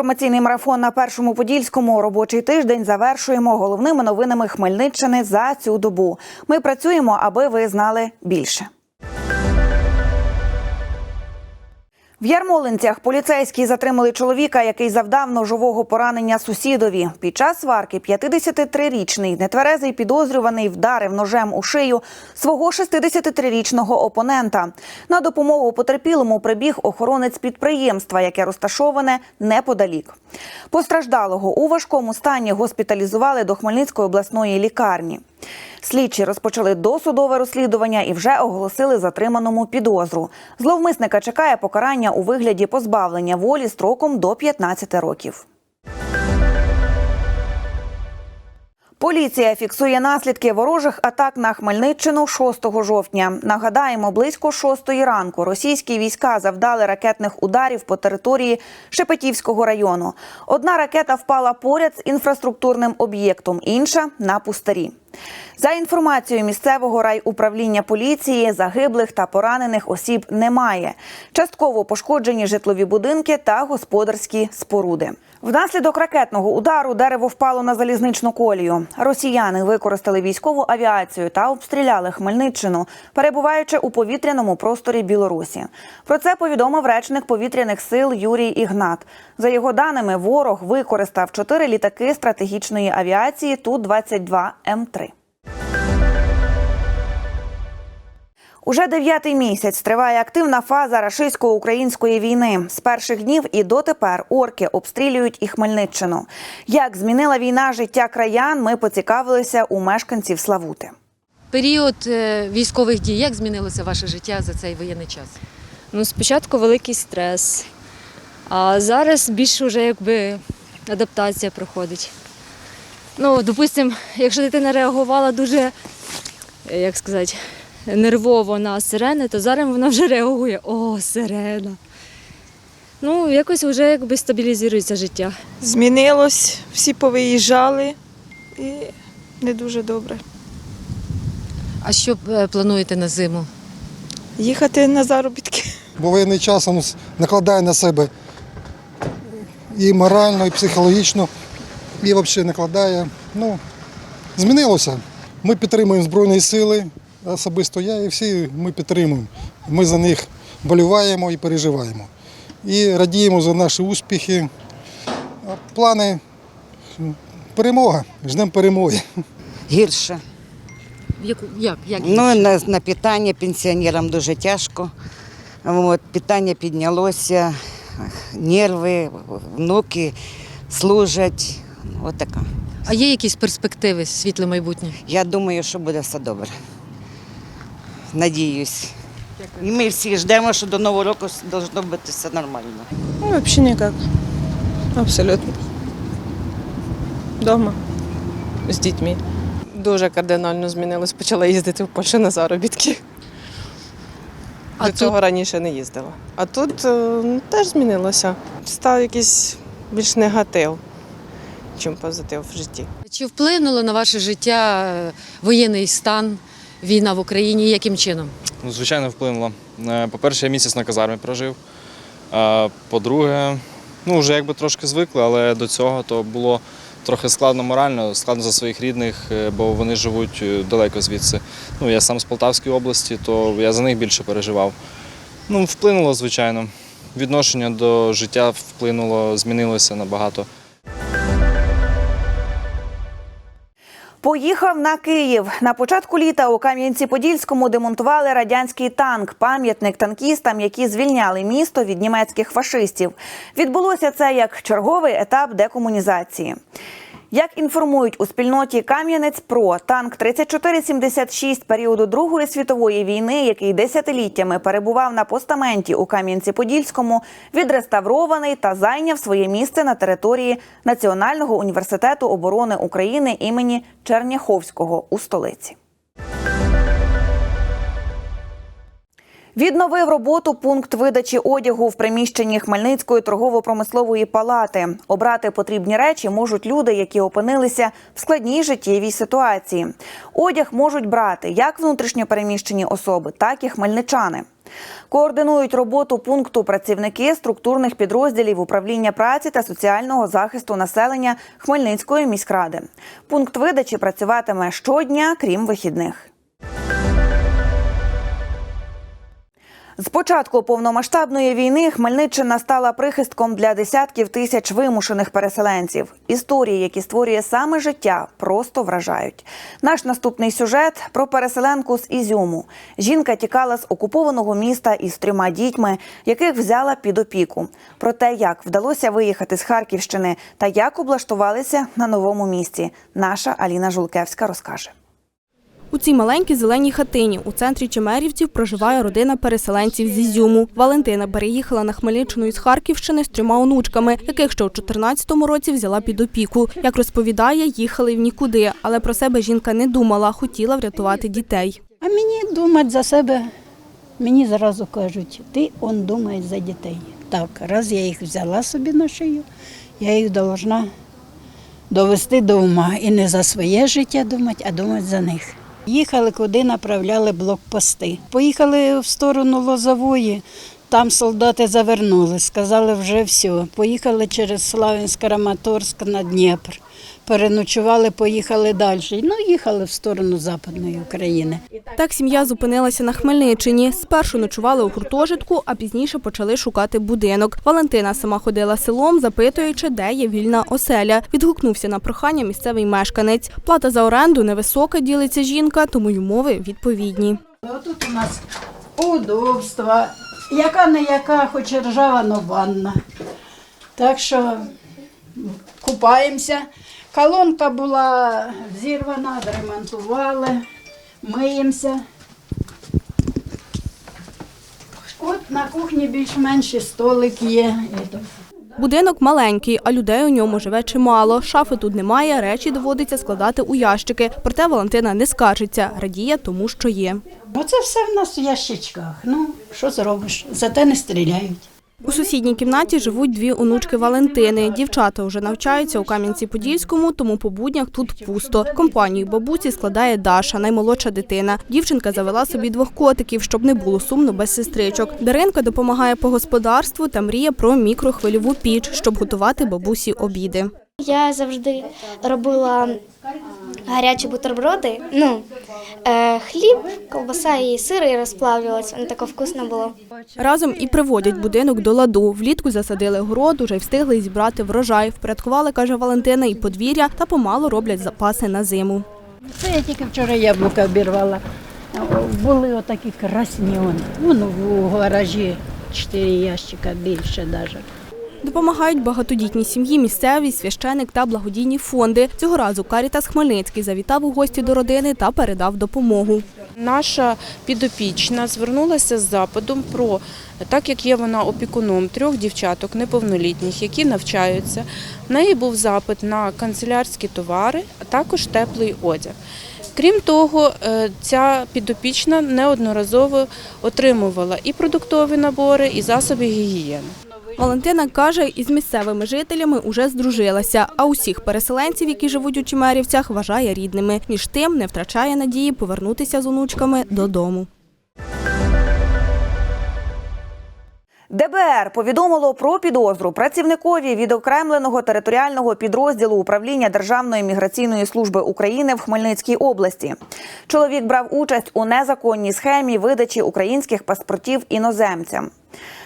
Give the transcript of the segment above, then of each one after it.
Інформаційний марафон на першому подільському робочий тиждень завершуємо головними новинами Хмельниччини за цю добу. Ми працюємо, аби ви знали більше. В Ярмолинцях поліцейські затримали чоловіка, який завдав ножового поранення сусідові. Під час сварки 53-річний нетверезий підозрюваний вдарив ножем у шию свого 63-річного опонента. На допомогу потерпілому прибіг охоронець підприємства, яке розташоване неподалік. Постраждалого у важкому стані госпіталізували до Хмельницької обласної лікарні. Слідчі розпочали досудове розслідування і вже оголосили затриманому підозру. Зловмисника чекає покарання у вигляді позбавлення волі строком до 15 років. Поліція фіксує наслідки ворожих атак на Хмельниччину 6 жовтня. Нагадаємо, близько 6 ранку російські війська завдали ракетних ударів по території Шепетівського району. Одна ракета впала поряд з інфраструктурним об'єктом, інша на пустарі. За інформацією місцевого райуправління поліції, загиблих та поранених осіб немає. Частково пошкоджені житлові будинки та господарські споруди. Внаслідок ракетного удару дерево впало на залізничну колію. Росіяни використали військову авіацію та обстріляли Хмельниччину, перебуваючи у повітряному просторі Білорусі. Про це повідомив речник повітряних сил Юрій Ігнат. За його даними, ворог використав чотири літаки стратегічної авіації Ту-22 М3. Уже дев'ятий місяць триває активна фаза рашистсько-української війни. З перших днів і дотепер орки обстрілюють і Хмельниччину. Як змінила війна життя краян, ми поцікавилися у мешканців Славути. Період е, військових дій, як змінилося ваше життя за цей воєнний час? Ну, спочатку великий стрес, а зараз більше вже якби адаптація проходить. Ну, допустимо, якщо дитина реагувала дуже, як сказати, нервово на сирени, то зараз вона вже реагує. О, сирена. Ну, якось вже якби стабілізується життя. Змінилось, всі повиїжджали і не дуже добре. А що е, плануєте на зиму? Їхати на заробітки. Бо воєнний час він накладає на себе і морально, і психологічно, і взагалі накладає. Ну, змінилося. Ми підтримуємо Збройні сили, особисто я і всі ми підтримуємо. Ми за них боліваємо і переживаємо. І радіємо за наші успіхи. Плани перемога, ждемо перемоги. Гірше. Яку як? як Ну, на, на питання пенсіонерам дуже тяжко. От, питання піднялося, нерви, внуки служать. От така. А є якісь перспективи світле майбутнє? Я думаю, що буде все добре. Надіюсь. І ми всі ждемо, що до Нового року должно бути все нормально. Ну, взагалі ніяк. Абсолютно. Дома з дітьми. Дуже кардинально змінилось. Почала їздити в Польщу на заробітки. А До тут- цього раніше не їздила. А тут е, ну, теж змінилося. Став якийсь більш негатив, чим позитив в житті. Чи вплинуло на ваше життя е, воєнний стан, війна в Україні? Яким чином? Ну, звичайно, вплинуло. Е, По-перше, я місяць на казармі прожив. По-друге, ну вже якби трошки звикли, але до цього то було трохи складно морально, складно за своїх рідних, е, бо вони живуть е, далеко звідси. Ну, я сам з Полтавської області, то я за них більше переживав. Ну, вплинуло, звичайно. Відношення до життя вплинуло, змінилося набагато. Поїхав на Київ. На початку літа у Кам'янці-Подільському демонтували радянський танк, пам'ятник танкістам, які звільняли місто від німецьких фашистів. Відбулося це як черговий етап декомунізації. Як інформують у спільноті Кам'янець про танк 3476 періоду Другої світової війни, який десятиліттями перебував на постаменті у Кам'янці-Подільському, відреставрований та зайняв своє місце на території Національного університету оборони України імені Черняховського у столиці. Відновив роботу пункт видачі одягу в приміщенні Хмельницької торгово-промислової палати. Обрати потрібні речі можуть люди, які опинилися в складній життєвій ситуації. Одяг можуть брати як внутрішньо переміщені особи, так і хмельничани. Координують роботу пункту працівники структурних підрозділів управління праці та соціального захисту населення Хмельницької міськради. Пункт видачі працюватиме щодня, крім вихідних. З початку повномасштабної війни Хмельниччина стала прихистком для десятків тисяч вимушених переселенців. Історії, які створює саме життя, просто вражають. Наш наступний сюжет про переселенку з Ізюму. Жінка тікала з окупованого міста із трьома дітьми, яких взяла під опіку. Про те, як вдалося виїхати з Харківщини та як облаштувалися на новому місці. Наша Аліна Жулкевська розкаже. У цій маленькій зеленій хатині у центрі Чемерівців проживає родина переселенців з Ізюму. Валентина переїхала на Хмельниччину із Харківщини з трьома онучками, яких ще у 14-му році взяла під опіку. Як розповідає, їхали в нікуди, але про себе жінка не думала, хотіла врятувати дітей. А мені думати за себе, мені зразу кажуть, ти он думаєш за дітей. Так, раз я їх взяла собі на шию, я їх должна довести до ума. І не за своє життя думати, а думати за них. Їхали, куди направляли блокпости. Поїхали в сторону Лозової, там солдати завернули, сказали вже все. Поїхали через Славянськ, Краматорськ на Дніпр. Переночували, поїхали далі. Ну, їхали в сторону Западної України. Так сім'я зупинилася на Хмельниччині. Спершу ночували у гуртожитку, а пізніше почали шукати будинок. Валентина сама ходила селом, запитуючи, де є вільна оселя. Відгукнувся на прохання місцевий мешканець. Плата за оренду невисока, ділиться жінка, тому й умови відповідні. Тут у нас удобства, яка не яка, хоч ржава, но ванна. Так що купаємося. Колонка була зірвана, відремонтували, миємося. От на кухні більш-менш і столик є. Будинок маленький, а людей у ньому живе чимало. Шафи тут немає, речі доводиться складати у ящики. Проте Валентина не скаржиться, радіє тому, що є. Оце все в нас в ящичках. Ну, що зробиш? Зате не стріляють. У сусідній кімнаті живуть дві онучки Валентини. Дівчата вже навчаються у Кам'янці-Подільському, тому по буднях тут пусто. Компанію бабусі складає Даша, наймолодша дитина. Дівчинка завела собі двох котиків, щоб не було сумно без сестричок. Даринка допомагає по господарству та мріє про мікрохвильову піч, щоб готувати бабусі обіди. Я завжди робила гарячі бутерброди. Ну, е, хліб, ковбаса і сир, і розплавлювалася. Воно таке вкусно було. Разом і приводять будинок до ладу. Влітку засадили город, уже й встигли зібрати врожай. Впорядкували, каже Валентина, і подвір'я та помалу роблять запаси на зиму. Це я тільки вчора яблука обірвала. Були отакі красні. он. Вон в гаражі чотири ящика більше навіть. Допомагають багатодітні сім'ї, місцеві, священик та благодійні фонди. Цього разу Карітас Хмельницький завітав у гості до родини та передав допомогу. Наша підопічна звернулася з запитом про так як є вона опікуном трьох дівчаток неповнолітніх, які навчаються. В неї був запит на канцелярські товари, а також теплий одяг. Крім того, е, ця підопічна неодноразово отримувала і продуктові набори, і засоби гігієни. Валентина каже, із місцевими жителями уже здружилася, а усіх переселенців, які живуть у Чемерівцях, вважає рідними. Між тим не втрачає надії повернутися з онучками додому. ДБР повідомило про підозру працівникові відокремленого територіального підрозділу управління Державної міграційної служби України в Хмельницькій області. Чоловік брав участь у незаконній схемі видачі українських паспортів іноземцям.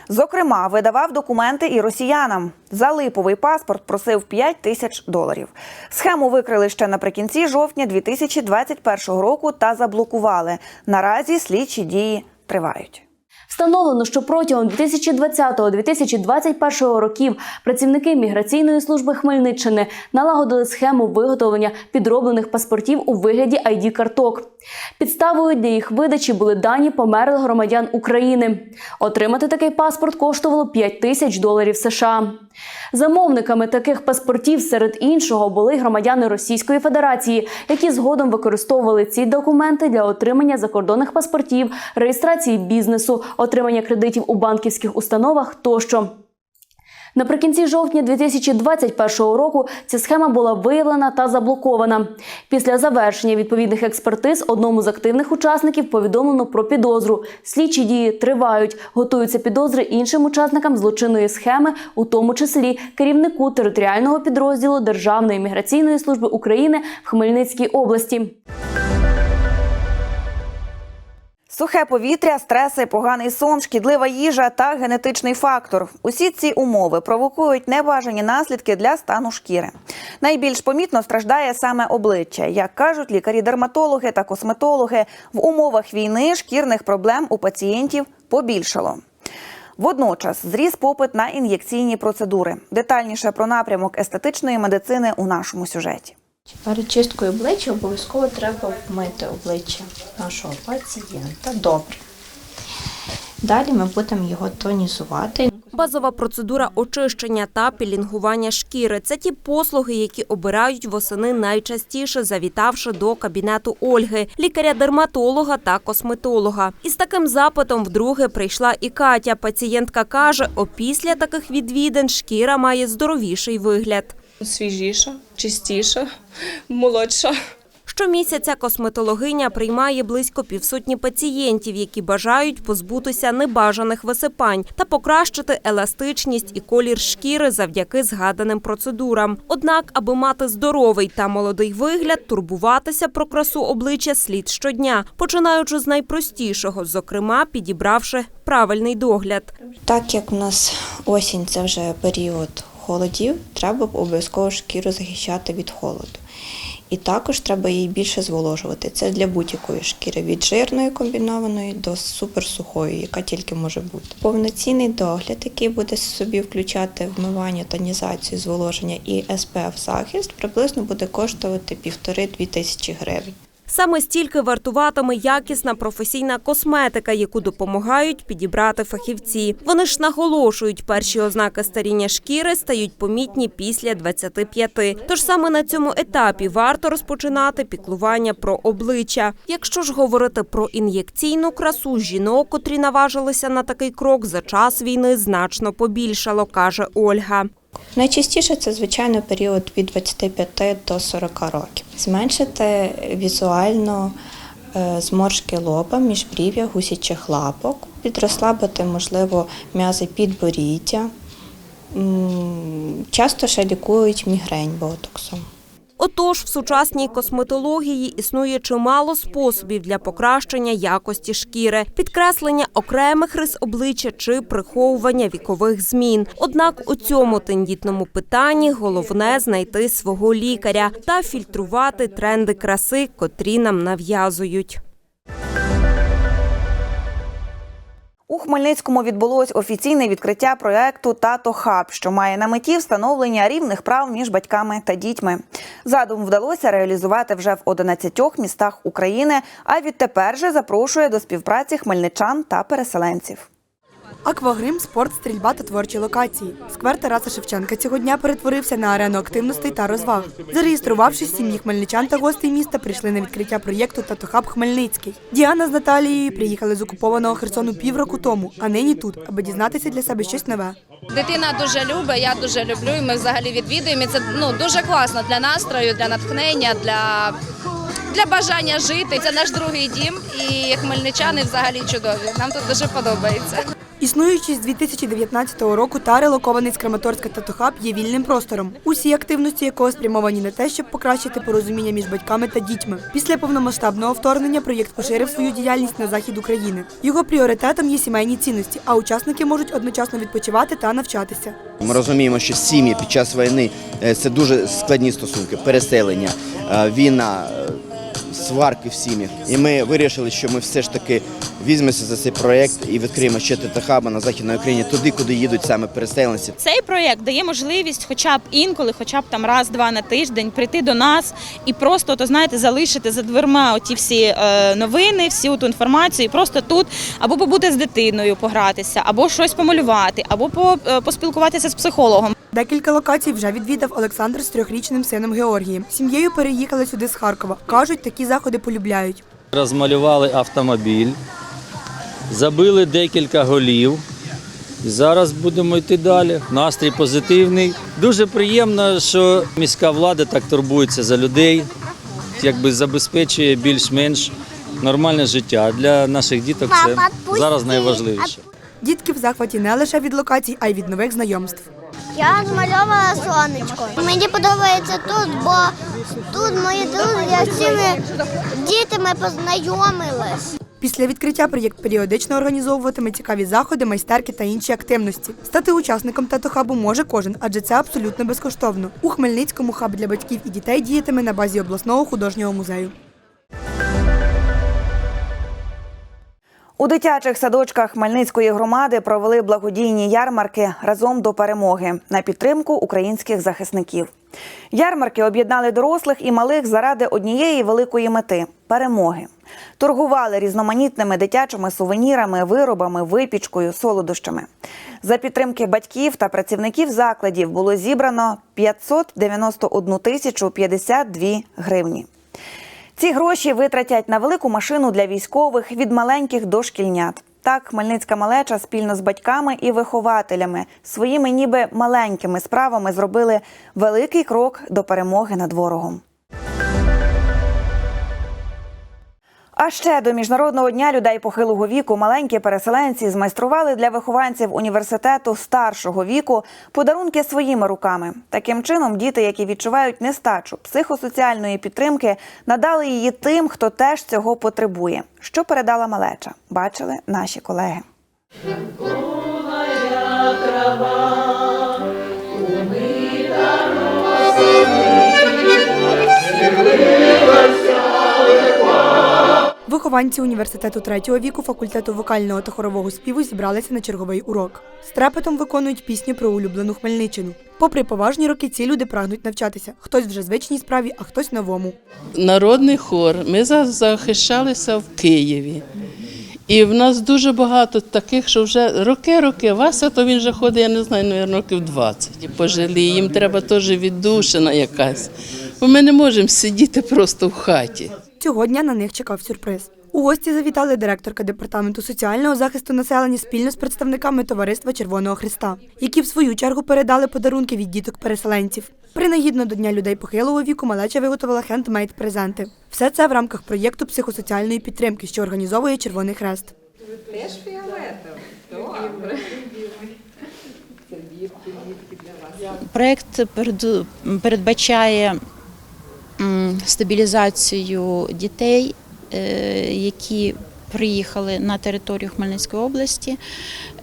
Зокрема, видавав документи і росіянам. За липовий паспорт просив 5 тисяч доларів. Схему викрили ще наприкінці жовтня 2021 року та заблокували. Наразі слідчі дії тривають. Встановлено, що протягом 2020-2021 років працівники міграційної служби Хмельниччини налагодили схему виготовлення підроблених паспортів у вигляді id карток Підставою для їх видачі були дані померлих громадян України. Отримати такий паспорт коштувало 5 тисяч доларів США. Замовниками таких паспортів серед іншого були громадяни Російської Федерації, які згодом використовували ці документи для отримання закордонних паспортів, реєстрації бізнесу, отримання кредитів у банківських установах тощо. Наприкінці жовтня 2021 року ця схема була виявлена та заблокована. Після завершення відповідних експертиз одному з активних учасників повідомлено про підозру. Слідчі дії тривають, готуються підозри іншим учасникам злочинної схеми, у тому числі керівнику територіального підрозділу Державної міграційної служби України в Хмельницькій області. Сухе повітря, стреси, поганий сон, шкідлива їжа та генетичний фактор. Усі ці умови провокують небажані наслідки для стану шкіри. Найбільш помітно страждає саме обличчя. Як кажуть лікарі-дерматологи та косметологи, в умовах війни шкірних проблем у пацієнтів побільшало. Водночас зріс попит на ін'єкційні процедури. Детальніше про напрямок естетичної медицини у нашому сюжеті. Перед чисткою обличчя обов'язково треба вмити обличчя нашого пацієнта. Добре. Далі ми будемо його тонізувати. Базова процедура очищення та пілінгування шкіри це ті послуги, які обирають восени найчастіше, завітавши до кабінету Ольги, лікаря-дерматолога та косметолога. Із таким запитом вдруге прийшла і Катя. Пацієнтка каже, опісля таких відвідин шкіра має здоровіший вигляд. Свіжіша, чистіша, молодша. Щомісяця косметологиня приймає близько півсотні пацієнтів, які бажають позбутися небажаних висипань та покращити еластичність і колір шкіри завдяки згаданим процедурам. Однак, аби мати здоровий та молодий вигляд, турбуватися про красу обличчя слід щодня, починаючи з найпростішого, зокрема підібравши правильний догляд. Так як в нас осінь це вже період холодів, треба обов'язково шкіру захищати від холоду. І також треба її більше зволожувати. Це для будь-якої шкіри від жирної комбінованої до суперсухої, яка тільки може бути. Повноцінний догляд, який буде собі включати вмивання, тонізацію, зволоження і SPF захист, приблизно буде коштувати півтори-дві тисячі гривень. Саме стільки вартуватиме якісна професійна косметика, яку допомагають підібрати фахівці. Вони ж наголошують, перші ознаки старіння шкіри стають помітні після 25. Тож саме на цьому етапі варто розпочинати піклування про обличчя. Якщо ж говорити про ін'єкційну красу, жінок, котрі наважилися на такий крок, за час війни значно побільшало, каже Ольга. Найчастіше це, звичайно, період від 25 до 40 років. Зменшити візуально е, зморшки лоба, міжбрів'я, гусячих лапок, підрослабити, можливо, м'язи підборіддя. Часто ще лікують мігрень ботоксом. Отож, в сучасній косметології існує чимало способів для покращення якості шкіри, підкреслення окремих рис обличчя чи приховування вікових змін. Однак у цьому тендітному питанні головне знайти свого лікаря та фільтрувати тренди краси, котрі нам нав'язують. У Хмельницькому відбулось офіційне відкриття проекту Тато Хаб, що має на меті встановлення рівних прав між батьками та дітьми. Задум вдалося реалізувати вже в 11 містах України, а відтепер же запрошує до співпраці хмельничан та переселенців. Аквагрим, спорт, стрільба та творчі локації. Сквер Тараса Шевченка цього дня перетворився на арену активностей та розваг. Зареєструвавшись, сім'ї хмельничан та гостей міста прийшли на відкриття проєкту Татохаб Хмельницький. Діана з Наталією приїхали з окупованого Херсону півроку тому, а нині тут, аби дізнатися для себе щось нове. Дитина дуже любить, я дуже люблю. і Ми взагалі відвідуємо. І Це ну дуже класно для настрою, для натхнення, для, для бажання жити. Це наш другий дім, і хмельничани взагалі чудові. Нам тут дуже подобається. Існуючий з 2019 року та релокований з Краматорська Татохаб є вільним простором, усі активності якого спрямовані на те, щоб покращити порозуміння між батьками та дітьми. Після повномасштабного вторгнення проєкт поширив свою діяльність на захід України. Його пріоритетом є сімейні цінності, а учасники можуть одночасно відпочивати та навчатися. Ми розуміємо, що сім'ї під час війни е, це дуже складні стосунки, переселення, е, війна, сварки в сім'ях. І ми вирішили, що ми все ж таки візьмемося за цей проєкт і відкриємо ще ТТХаба на Західній Україні, туди, куди їдуть саме переселенці. Цей проєкт дає можливість, хоча б інколи, хоча б там раз-два на тиждень, прийти до нас і просто, то знаєте, залишити за дверма оті всі е, новини, всю ту інформацію, і просто тут або побути з дитиною, погратися, або щось помалювати, або по, е, поспілкуватися з психологом. Декілька локацій вже відвідав Олександр з трьохрічним сином Георгієм. Сім'єю переїхали сюди з Харкова. Кажуть, такі заходи полюбляють. Розмалювали автомобіль, забили декілька голів. Зараз будемо йти далі. Настрій позитивний. Дуже приємно, що міська влада так турбується за людей, якби забезпечує більш-менш нормальне життя. Для наших діток це зараз найважливіше. Дітки в захваті не лише від локацій, а й від нових знайомств. Я змальовувала сонечко. Мені подобається тут, бо тут мої друзі з цими дітьми познайомились. Після відкриття проєкт періодично організовуватиме цікаві заходи, майстерки та інші активності. Стати учасником татохабу може кожен, адже це абсолютно безкоштовно. У Хмельницькому хаб для батьків і дітей діятиме на базі обласного художнього музею. У дитячих садочках Хмельницької громади провели благодійні ярмарки разом до перемоги на підтримку українських захисників. Ярмарки об'єднали дорослих і малих заради однієї великої мети перемоги. Торгували різноманітними дитячими сувенірами, виробами, випічкою, солодощами. За підтримки батьків та працівників закладів було зібрано 591 тисячу 52 гривні. Ці гроші витратять на велику машину для військових від маленьких до шкільнят. Так, хмельницька малеча спільно з батьками і вихователями своїми ніби маленькими справами зробили великий крок до перемоги над ворогом. А ще до міжнародного дня людей похилого віку маленькі переселенці змайстрували для вихованців університету старшого віку подарунки своїми руками. Таким чином, діти, які відчувають нестачу психосоціальної підтримки, надали її тим, хто теж цього потребує. Що передала малеча, бачили наші колеги. Вихованці університету третього віку факультету вокального та хорового співу зібралися на черговий урок. З трепетом виконують пісні про улюблену Хмельниччину. Попри поважні роки, ці люди прагнуть навчатися. Хтось вже звичній справі, а хтось новому. Народний хор. Ми захищалися в Києві. І в нас дуже багато таких, що вже роки-роки. Вася, то він вже ходить, я не знаю, ну, років 20. І пожили. Їм треба теж віддушина якась. Бо ми не можемо сидіти просто в хаті. Цього дня на них чекав сюрприз. У гості завітали директорка департаменту соціального захисту населення спільно з представниками товариства Червоного Христа, які в свою чергу передали подарунки від діток переселенців. Принагідно до Дня людей похилого віку малеча виготовила хендмейд презенти. Все це в рамках проєкту психосоціальної підтримки, що організовує Червоний Хрест. Проект переду- передбачає стабілізацію дітей, які приїхали на територію Хмельницької області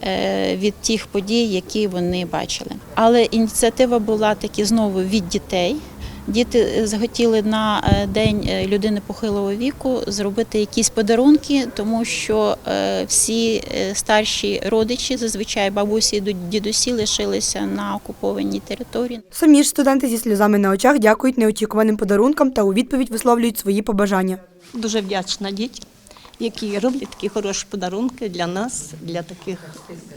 е, від тих подій, які вони бачили. Але ініціатива була таки знову від дітей. Діти захотіли на е, день е, людини похилого віку зробити якісь подарунки, тому що е, всі е, старші родичі, зазвичай бабусі і дідусі, лишилися на окупованій території. Самі ж студенти зі сльозами на очах дякують неочікуваним подарункам та у відповідь висловлюють свої побажання. Дуже вдячна дітям, які роблять такі хороші подарунки для нас, для таких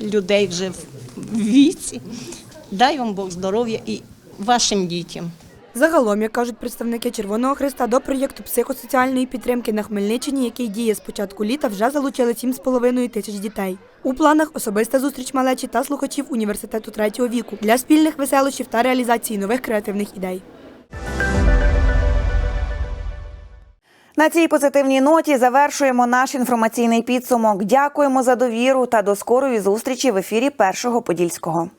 людей вже в віці. Дай вам Бог здоров'я і вашим дітям. Загалом, як кажуть представники Червоного Христа, до проєкту психосоціальної підтримки на Хмельниччині, який діє з початку літа, вже залучили 7,5 тисяч дітей. У планах особиста зустріч малечі та слухачів університету третього віку для спільних веселощів та реалізації нових креативних ідей. На цій позитивній ноті завершуємо наш інформаційний підсумок. Дякуємо за довіру та до скорої зустрічі в ефірі Першого Подільського.